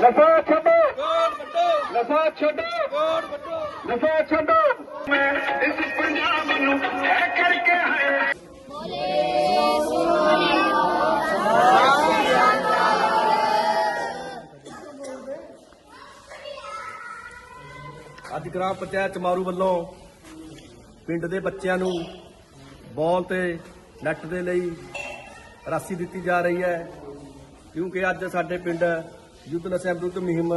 ਨਸ਼ਾ ਛੱਡੋ। ਕੋਟ ਵੱਟੋ। ਨਸ਼ਾ ਛੱਡੋ। ਕੋਟ ਵੱਟੋ। ਨਸ਼ਾ ਛੱਡੋ। ਮੈਂ ਇਸ ਪੰਜਾਬ ਨੂੰ ਹੈ ਕਰਕੇ ਹੈ ਅੱਜ ਗ੍ਰਾਮ ਪੰਚਾਇਤ ਚਮਾਰੂ ਵੱਲੋਂ ਪਿੰਡ ਦੇ ਬੱਚਿਆਂ ਨੂੰ ਬਾਲ ਤੇ ਨੈੱਟ ਦੇ ਲਈ ਰਾਸ਼ੀ ਦਿੱਤੀ ਜਾ ਰਹੀ ਹੈ ਕਿਉਂਕਿ ਅੱਜ ਸਾਡੇ ਪਿੰਡ ਯੁੱਧ ਨਸ਼ਿਆਂ ਵਿਰੁੱਧ ਮੁਹਿੰਮ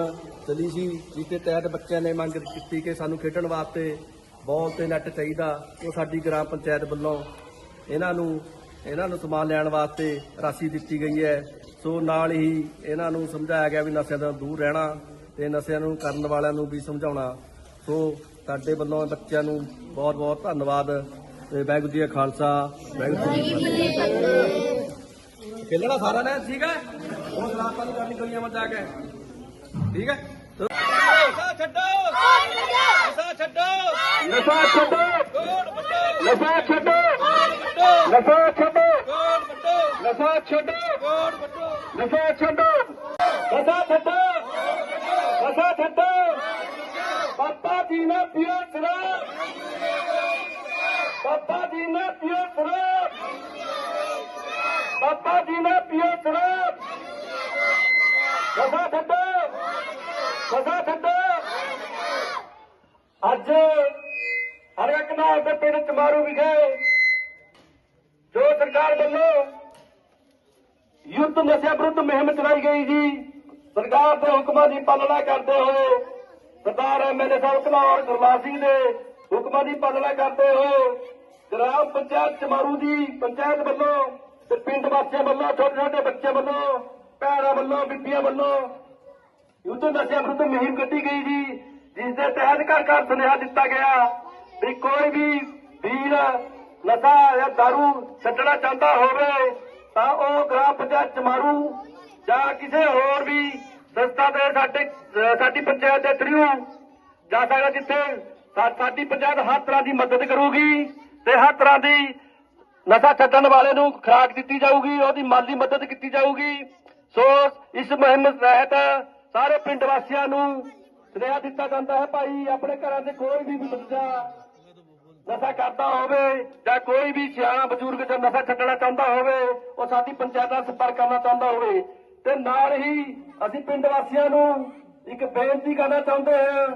ਚਲੀ ਸੀ, ਜਿਸ ਦੇ ਤਹਿਤ ਬੱਚਿਆਂ ਨੇ ਮੰਗ ਕੀਤੀ ਕਿ ਸਾਨੂੰ ਖੇਡਣ ਵਾਸਤੇ ਬਾਲ ਤੇ ਨੈੱਟ ਚਾਹੀਦਾ। ਉਹ ਸਾਡੀ ਗ੍ਰਾਮ ਪੰਚਾਇਤ ਵੱਲੋਂ ਇਹਨਾਂ ਨੂੰ ਇਹਨਾਂ ਨੂੰ ਸਮਾਨ ਲੈਣ ਵਾਸਤੇ ਰਾਸ਼ੀ ਦਿੱਤੀ ਗਈ ਹੈ। ਸੋ ਨਾਲ ਹੀ ਇਹਨਾਂ ਨੂੰ ਸਮਝਾਇਆ ਗਿਆ ਵੀ ਨਸ਼ਿਆਂ ਤੋਂ ਦੂਰ ਰਹਿਣਾ ਤੇ ਨਸ਼ਿਆਂ ਨੂੰ ਕਰਨ ਵਾਲਿਆਂ ਨੂੰ ਵੀ ਸਮਝਾਉਣਾ। ਸੋ ਸਾਡੇ ਵੱਲੋਂ ਬੱਚਿਆਂ ਨੂੰ ਬਹੁਤ ਬਹੁਤ ਧੰਨਵਾਦ ਤੇ ਵਾਹਿਗੁਰੂ ਜੀ ਕਾ ਖਾਲਸਾ, ਵਾਹਿਗੁਰੂ ਜੀ ਕੀ ਫਤਿਹ। ਖੇਲਣਾ ਸਾਰਾ ਨੇ ਠੀਕ ਹੈ? ਹੁਣ ਸਲਾਪਾਂ ਨਹੀਂ ਕਰਨੀ ਗਲੀਆਂ ਵਿੱਚ ਜਾ ਕੇ। ਠੀਕ ਹੈ? ਨਸ਼ਾ ਛੱਡੋ! ਨਸ਼ਾ ਛੱਡੋ! ਨਸ਼ਾ ਛੱਡੋ! ਨਸ਼ਾ ਛੱਡੋ! ਨਸ਼ਾ ਛੱਡੋ! ਨਸ਼ਾ ਛੱਡੋ! ਨਸ਼ਾ ਛੱਡੋ! ਨਸ਼ਾ ਛੱਡੋ! ਨਸ਼ਾ ਛੱਡੋ! ਪਾਪਾ ਜੀ ਨੇ ਪੀਓ ਸ਼ਰਾਬ ਪਾਪਾ ਜੀ ਨੇ ਪੀਓ ਸ਼ਰਾਬ ਪਾਪਾ ਜੀ ਨੇ ਪੀਓ ਸ਼ਰਾਬ ਨਸ਼ਾ ਛੱਡੋ। ਨਸ਼ਾ ਛੱਡੋ। ਅੱਜ ਹਰਿਆਣਾ ਦੇ ਪਿੰਡ ਚਮਾਰੂ ਵਿਖੇ ਜੋ ਸਰਕਾਰ ਵੱਲੋਂ ਯੁੱਧ ਨਸ਼ਾ ਵਿਰੁੱਧ ਮੁਹਿੰਮ ਚਲਾਈ ਗਈ ਜੀ, ਸਰਕਾਰ ਦੇ ਹੁਕਮਾਂ ਦੀ ਪਾਲਣਾ ਕਰਦੇ ਹੋਏ ਸਰਦਾਰ ਐਮਐਲਏ ਸਾਹਿਬ ਘਨੌਰ ਗੁਰਲਾਲ ਸਿੰਘ ਦੇ ਹੁਕਮਾਂ ਦੀ ਪਾਲਣਾ ਕਰਦੇ ਹੋਏ ਗ੍ਰਾਮ ਪੰਚਾਇਤ ਚਮਾਰੂ ਦੀ ਪੰਚਾਇਤ ਵੱਲੋਂ ਤੇ ਪਿੰਡ ਵਾਸੀਆਂ ਵੱਲੋਂ, ਛੋਟੇ ਛੋਟੇ ਬੱਚੇ ਵੱਲੋਂ, ਭੈਣਾਂ ਵੱਲੋਂ, ਬੀਬੀਆਂ ਵੱਲੋਂ ਯੁੱਧ ਨਸ਼ਾ ਵਿਰੁੱਧ ਮੁਹਿੰਮ ਕੱਢੀ ਗਈ ਜੀ, ਜਿਸ ਦੇ ਤਹਿਤ ਘਰ ਘਰ ਸੁਨੇਹਾ ਦਿੱਤਾ ਗਿਆ ਵੀ ਕੋਈ ਵੀ ਵੀਰ ਨਸ਼ਾ ਜਾਂ ਦਾਰੂ ਛੱਡਣਾ ਚਾਹੁੰਦਾ ਹੋਵੇ, ਤਾਂ ਉਹ ਗ੍ਰਾਮ ਪੰਚਾਇਤ ਚਮਾਰੂ ਜਾਂ ਕਿਸੇ ਹੋਰ ਵੀ ਸੰਸਥਾ ਦੇ ਸਾਡੇ ਸਾਡੀ ਪੰਚਾਇਤ ਦੇ ਥਰੂ ਜਾ ਸਕਦਾ ਜਿੱਥੇ ਸਾਡੀ ਪੰਚਾਇਤ ਹਰ ਤਰ੍ਹਾਂ ਦੀ ਮਦਦ ਕਰੂਗੀ ਤੇ ਹਰ ਤਰ੍ਹਾਂ ਦੀ ਨਸ਼ਾ ਛੱਡਣ ਵਾਲੇ ਨੂੰ ਖੁਰਾਕ ਦਿੱਤੀ ਜਾਊਗੀ, ਉਹਦੀ ਮਾਲੀ ਮਦਦ ਕੀਤੀ ਜਾਊਗੀ। ਸੋ ਇਸ ਮੁਹਿੰਮ ਤਹਿਤ ਸਾਰੇ ਪਿੰਡ ਵਾਸੀਆਂ ਨੂੰ ਸੁਨੇਹਾ ਦਿੱਤਾ ਜਾਂਦਾ ਹੈ, ਭਾਈ ਆਪਣੇ ਘਰਾਂ ਦੇ ਕੋਈ ਵੀ ਬੱਚਾ ਨਸ਼ਾ ਕਰਦਾ ਹੋਵੇ ਜਾਂ ਕੋਈ ਵੀ ਸਿਆਣਾ ਬਜ਼ੁਰਗ ਜੋ ਨਸ਼ਾ ਛੱਡਣਾ ਚਾਹੁੰਦਾ ਹੋਵੇ, ਉਹ ਸਾਡੀ ਪੰਚਾਇਤ ਨਾਲ ਸੰਪਰਕ ਕਰਨਾ ਚਾਹੁੰਦਾ ਹੋਵੇ। ਤੇ ਨਾਲ ਹੀ ਅਸੀਂ ਪਿੰਡ ਵਾਸੀਆਂ ਨੂੰ ਇੱਕ ਬੇਨਤੀ ਕਰਨਾ ਚਾਹੁੰਦੇ ਹਾਂ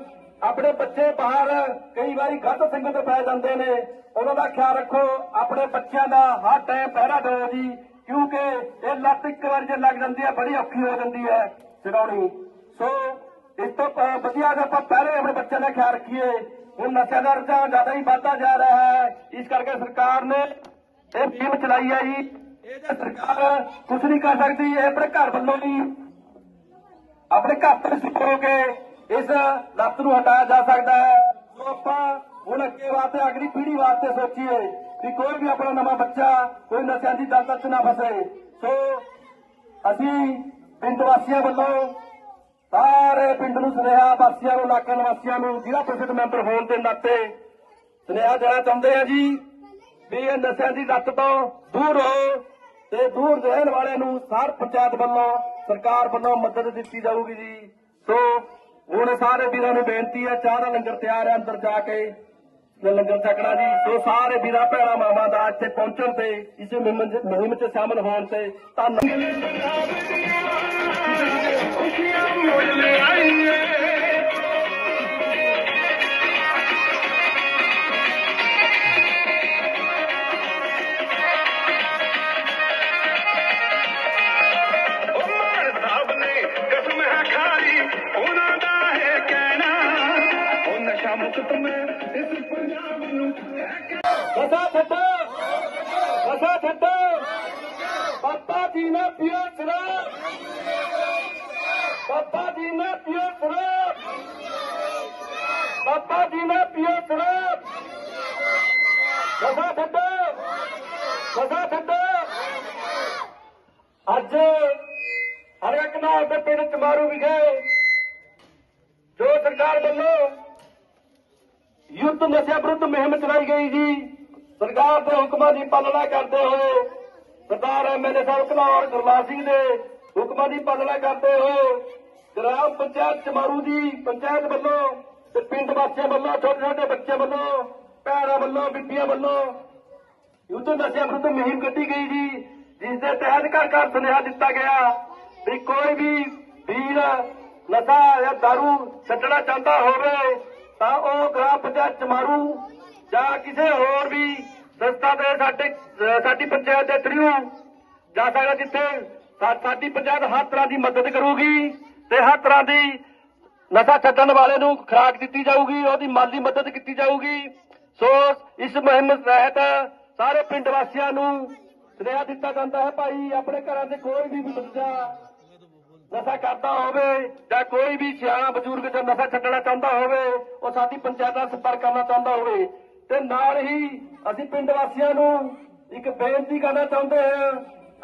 ਆਪਣੇ ਬੱਚੇ ਬਾਹਰ ਕਈ ਵਾਰੀ ਗਲਤ ਸੰਗਤ ਪੈ ਜਾਂਦੇ ਨੇ। ਉਹਨਾਂ ਦਾ ਖਿਆਲ ਰੱਖੋ, ਆਪਣੇ ਬੱਚਿਆਂ ਦਾ ਹਰ ਟਾਈਮ ਪਹਿਰਾ ਦਿਓ ਜੀ ਕਿਉਂਕਿ ਇਹ ਲੱਤ ਇੱਕ ਵਾਰ ਜੇ ਲੱਗ ਜਾਂਦੀ ਹੈ, ਬੜੀ ਔਖੀ ਹੋ ਜਾਂਦੀ ਹੈ। ਛਡਾਉਣੀ ਸੋ, ਇਸ ਤੋਂ ਵਧੀਆ ਜੇ ਆਪਾਂ ਪਹਿਲੇ ਆਪਣੇ ਬੱਚਿਆਂ ਦਾ ਖਿਆਲ ਰੱਖੀਏ, ਹੁਣ ਨਸ਼ਿਆਂ ਦਾ ਰੁਝਾਨ ਜ਼ਿਆਦਾ ਹੀ ਵੱਧਦਾ ਜਾ ਰਿਹਾ ਹੈ। ਇਸ ਕਰਕੇ ਸਰਕਾਰ ਨੇ ਇਹ ਮੁਹਿੰਮ ਚਲਾਈ ਹੈ ਜੀ। ਇਹ ਤਾਂ ਸਰਕਾਰ ਕੁਝ ਨਹੀਂ ਕਰ ਸਕਦੀ, ਇਹ ਆਪਣੇ ਘਰ ਵੱਲੋਂ ਹੀ ਆਪਣੇ ਘਰ ਤੋਂ ਸ਼ੁਰੂ ਇਸ ਲੱਤ ਨੂੰ ਹਟਾਇਆ ਜਾ ਸਕਦਾ ਹੈ। ਸੋ ਆਪਾਂ ਹੁਣ ਅੱਗੇ ਵਾਸਤੇ, ਅਗਲੀ ਪੀੜ੍ਹੀ ਵਾਸਤੇ ਸੋਚੀਏ ਵੀ ਕੋਈ ਵੀ ਆਪਣਾ ਨਵਾਂ ਬੱਚਾ, ਕੋਈ ਨਸ਼ਿਆਂ ਦੀ ਦਲਦਲ 'ਚ ਨਾ ਫਸੇ। ਸੋ ਅਸੀਂ ਪਿੰਡ ਵਾਸੀਆਂ ਵੱਲੋਂ ਸਾਰੇ ਪਿੰਡ ਨੂੰ ਸੁਨੇਹਾ, ਵਾਸੀਆਂ ਨੂੰ, ਇਲਾਕਾ ਨਿਵਾਸੀਆਂ ਨੂੰ, ਜ਼ਿਲ੍ਹਾ ਪ੍ਰੀਸ਼ਦ ਮੈਂਬਰ ਹੋਣ ਦੇ ਨਾਤੇ ਸੁਨੇਹਾ ਦੇਣਾ ਚਾਹੁੰਦੇ ਆ ਜੀ ਵੀ ਇਹ ਨਸ਼ਿਆਂ ਦੀ ਲੱਤ ਤੋਂ ਦੂਰ ਰਹੋ ਤੇ ਦੂਰ ਰਹਿਣ ਵਾਲਿਆਂ ਨੂੰ ਸਾਰ ਪੰਚਾਇਤ ਵੱਲੋਂ, ਸਰਕਾਰ ਵੱਲੋਂ ਮਦਦ ਦਿੱਤੀ ਜਾਊਗੀ ਜੀ। ਸੋ ਹੁਣ ਸਾਰੇ ਵੀਰਾਂ ਨੂੰ ਬੇਨਤੀ ਹੈ ਚਾਹ ਦਾ ਲੰਗਰ ਤਿਆਰ ਹੈ ਅੰਦਰ ਜਾ ਕੇ। ਲੰਗਰ ਛਕਣਾ ਜੀ, ਸੋ ਸਾਰੇ ਵੀਰਾਂ, ਭੈਣਾਂ, ਮਾਵਾਂ ਦਾ ਇੱਥੇ ਪਹੁੰਚਣ ਤੇ, ਇਸ ਮੁਹਿੰਮ 'ਚ- ਮੁਹਿੰਮ 'ਚ ਸ਼ਾਮਲ ਹੋਣ ਤੇ ਧੰਨਵਾਦ। ਪਾਪਾ ਜੀ ਨੇ ਪੀਓ ਸ਼ਰਾਬ ਪਾਪਾ ਜੀ ਨੇ ਪੀਓ ਸ਼ਰਾਬ ਪਾਪਾ ਜੀ ਨੇ ਪੀਓ ਸ਼ਰਾਬ ਨਸ਼ਾ ਛੱਡੋ। ਨਸ਼ਾ ਛੱਡੋ। ਅੱਜ ਹਰਿਆਣਾ ਦੇ ਪਿੰਡ ਚਮਾਰੂ ਵਿਖੇ ਜੋ ਸਰਕਾਰ ਵੱਲੋਂ ਯੁੱਧ ਨਸ਼ਾ ਵਿਰੁੱਧ ਮੁਹਿੰਮ ਚਲਾਈ ਗਈ ਜੀ, ਸਰਕਾਰ ਦੇ ਹੁਕਮਾਂ ਦੀ ਪਾਲਣਾ ਕਰਦੇ ਹੋਏ ਸਰਦਾਰ ਐਮਐਲਏ ਸਾਹਿਬ ਘਨੌਰ ਗੁਰਲਾਲ ਸਿੰਘ ਦੇ ਹੁਕਮਾਂ ਦੀ ਪਾਲਣਾ ਕਰਦੇ ਹੋਏ ਗ੍ਰਾਮ ਪੰਚਾਇਤ ਚਮਾਰੂ ਦੀ ਪੰਚਾਇਤ ਵੱਲੋਂ ਤੇ ਪਿੰਡ ਵਾਸੀਆਂ ਵੱਲੋਂ, ਛੋਟੇ ਛੋਟੇ ਬੱਚਿਆਂ ਵੱਲੋਂ, ਭੈਣਾਂ ਵੱਲੋਂ, ਬੀਬੀਆਂ ਵੱਲੋਂ ਯੁੱਧ ਨਸ਼ਿਆਂ ਵਿਰੁੱਧ ਮੁਹਿੰਮ ਕੱਢੀ ਗਈ ਜੀ, ਜਿਸ ਦੇ ਤਹਿਤ ਘਰ ਘਰ ਸੁਨੇਹਾ ਦਿੱਤਾ ਗਿਆ ਵੀ ਕੋਈ ਵੀ ਵੀਰ ਨਸ਼ਾ ਜਾਂ ਦਾਰੂ ਛੱਡਣਾ ਚਾਹੁੰਦਾ ਹੋਵੇ ਤਾਂ ਉਹ ਗ੍ਰਾਮ ਪੰਚਾਇਤ ਚਮਾਰੂ ਜਾਂ ਕਿਸੇ ਹੋਰ ਵੀ ਸੰਸਥਾ ਦੇ ਸਾਡੇ ਸਾਡੀ ਪੰਚਾਇਤ ਦੇ ਥਰੂ ਜਾ ਸਕਦਾ ਜਿੱਥੇ ਸਾਡੀ ਪੰਚਾਇਤ ਹਰ ਤਰ੍ਹਾਂ ਦੀ ਮਦਦ ਕਰੂਗੀ ਤੇ ਹਰ ਤਰ੍ਹਾਂ ਦੀ ਨਸ਼ਾ ਛੱਡਣ ਵਾਲੇ ਨੂੰ ਖੁਰਾਕ ਦਿੱਤੀ ਜਾਊਗੀ, ਉਹਦੀ ਮਾਲੀ ਮਦਦ ਕੀਤੀ ਜਾਊਗੀ। ਸੋ ਇਸ ਮੁਹਿੰਮ ਤਹਿਤ ਸਾਰੇ ਪਿੰਡ ਵਾਸੀਆਂ ਨੂੰ ਸੁਨੇਹਾ ਦਿੱਤਾ ਜਾਂਦਾ ਹੈ, ਭਾਈ ਆਪਣੇ ਘਰਾਂ ਦੇ ਕੋਈ ਵੀ ਬੱਚਾ ਨਸ਼ਾ ਕਰਦਾ ਹੋਵੇ ਜਾਂ ਕੋਈ ਵੀ ਸਿਆਣਾ ਬਜ਼ੁਰਗ ਜੋ ਨਸ਼ਾ ਛੱਡਣਾ ਚਾਹੁੰਦਾ ਹੋਵੇ, ਉਹ ਸਾਡੀ ਪੰਚਾਇਤ ਨਾਲ ਸੰਪਰਕ ਕਰਨਾ ਚਾਹੁੰਦਾ ਹੋਵੇ ਤੇ ਨਾਲ ਹੀ ਅਸੀਂ ਪਿੰਡ ਵਾਸੀਆਂ ਨੂੰ ਇੱਕ ਬੇਨਤੀ ਕਰਨਾ ਚਾਹੁੰਦੇ ਹਾਂ।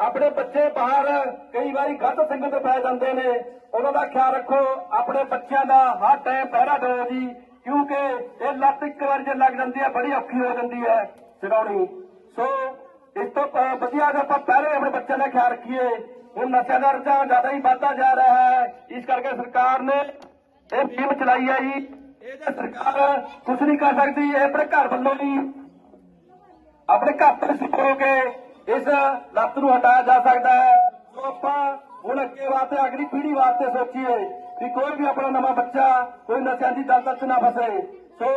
ਆਪਣੇ ਬੱਚੇ ਬਾਹਰ ਕਈ ਵਾਰੀ ਗਲਤ ਸੰਗਤ ਪੈ ਜਾਂਦੇ ਨੇ। ਉਹਨਾਂ ਦਾ ਖਿਆਲ ਰੱਖੋ, ਆਪਣੇ ਬੱਚਿਆਂ ਦਾ ਹਰ ਟਾਈਮ ਪਹਿਰਾ ਦਿਓ ਜੀ, ਕਿਉਂਕਿ ਇਹ ਲੱਤ ਇੱਕ ਵਾਰ ਜੇ ਲੱਗ ਜਾਂਦੀ ਹੈ, ਬੜੀ ਔਖੀ ਹੋ ਜਾਂਦੀ ਹੈ। ਛਡਾਉਣੀ ਸੋ, ਇਸ ਤੋਂ ਵਧੀਆ ਜੇ ਆਪਾਂ ਪਹਿਲੇ ਆਪਣੇ ਬੱਚਿਆਂ ਦਾ ਖਿਆਲ ਰੱਖੀਏ, ਹੁਣ ਨਸ਼ਿਆਂ ਦਾ ਰੁਝਾਨ ਜ਼ਿਆਦਾ ਹੀ ਵੱਧਦਾ ਜਾ ਰਿਹਾ ਹੈ। ਇਸ ਕਰਕੇ ਸਰਕਾਰ ਨੇ ਇਹ ਮੁਹਿੰਮ ਚਲਾਈ ਹੈ ਜੀ। ਸਰਕਾਰ ਕੁਝ ਨਹੀਂ ਕਰ ਸਕਦੀ, ਇਹ ਆਪਣੇ ਘਰ ਵੱਲੋਂ ਹੀ ਆਪਣੇ ਘਰ ਤੋਂ ਸਿੱਖ ਇਸ ਲੱਤ ਨੂੰ ਹਟਾਇਆ ਜਾ ਸਕਦਾ ਹੈ। ਸੋ ਆਪਾਂ ਹੁਣ ਅੱਗੇ ਵਾਸਤੇ, ਅਗਲੀ ਪੀੜ੍ਹੀ ਵਾਸਤੇ ਸੋਚੀਏ ਵੀ ਕੋਈ ਵੀ ਆਪਣਾ ਨਵਾਂ ਬੱਚਾ, ਕੋਈ ਨਸ਼ਿਆਂ ਦੀ ਦਲਦਲ 'ਚ ਨਾ ਫਸੇ। ਸੋ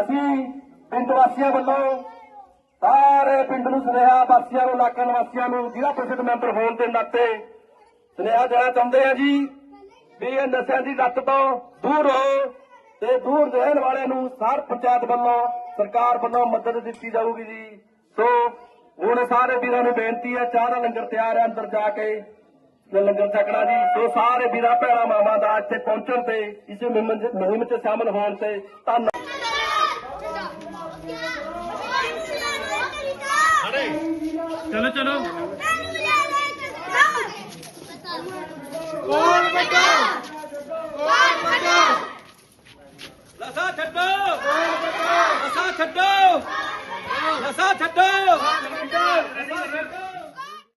ਅਸੀਂ ਪਿੰਡ ਵਾਸੀਆਂ ਵੱਲੋਂ ਸਾਰੇ ਪਿੰਡ ਨੂੰ ਸੁਨੇਹਾ ਵਾਸੀਆਂ ਨੂੰ, ਇਲਾਕਾ ਨਿਵਾਸੀਆਂ ਨੂੰ, ਜ਼ਿਲ੍ਹਾ ਪ੍ਰੀਸ਼ਦ ਮੈਂਬਰ ਹੋਣ ਦੇ ਨਾਤੇ ਸੁਨੇਹਾ ਦੇਣਾ ਚਾਹੁੰਦੇ ਆ ਜੀ ਵੀ ਇਹ ਨਸ਼ਿਆਂ ਦੀ ਲੱਤ ਤੋਂ ਦੂਰ ਰਹੋ। ਤੇ ਦੂਰ ਰਹਿਣ ਵਾਲੇ ਨੂੰ ਸਾਰ ਪੰਚਾਇਤ ਵੱਲੋਂ ਸਰਕਾਰ ਵੱਲੋਂ ਮਦਦ ਦਿੱਤੀ ਜਾਊਗੀ ਜੀ। ਸੋ ਹੁਣ ਸਾਰੇ ਵੀਰਾਂ ਨੂੰ ਬੇਨਤੀ ਹੈ ਚਾਹ ਦਾ ਲੰਗਰ ਤਿਆਰ ਹੈ ਅੰਦਰ ਜਾ ਕੇ। ਲੰਗਰ ਛਕਣਾ ਜੀ। ਸੋ ਸਾਰੇ ਵੀਰਾਂ, ਭੈਣਾਂ, ਮਾਵਾਂ ਦਾ ਇੱਥੇ ਪਹੁੰਚਣ ਤੇ, ਇਸ ਮੁਹਿੰਮ 'ਚ- ਮੁਹਿੰਮ ਸ਼ਾਮਲ ਹੋਣ ਤੇ ਧੰਨਵਾਦ ਚਲੋ ਚਲੋ ਕੌਣ ਬਚਾ ਕੌਣ ਬਚਾ ਨਸ਼ਾ ਛੱਡੋ ਨਸ਼ਾ ਛੱਡੋ ਨਸ਼ਾ ਛੱਡੋ ਨਸ਼ਾ ਛੱਡੋ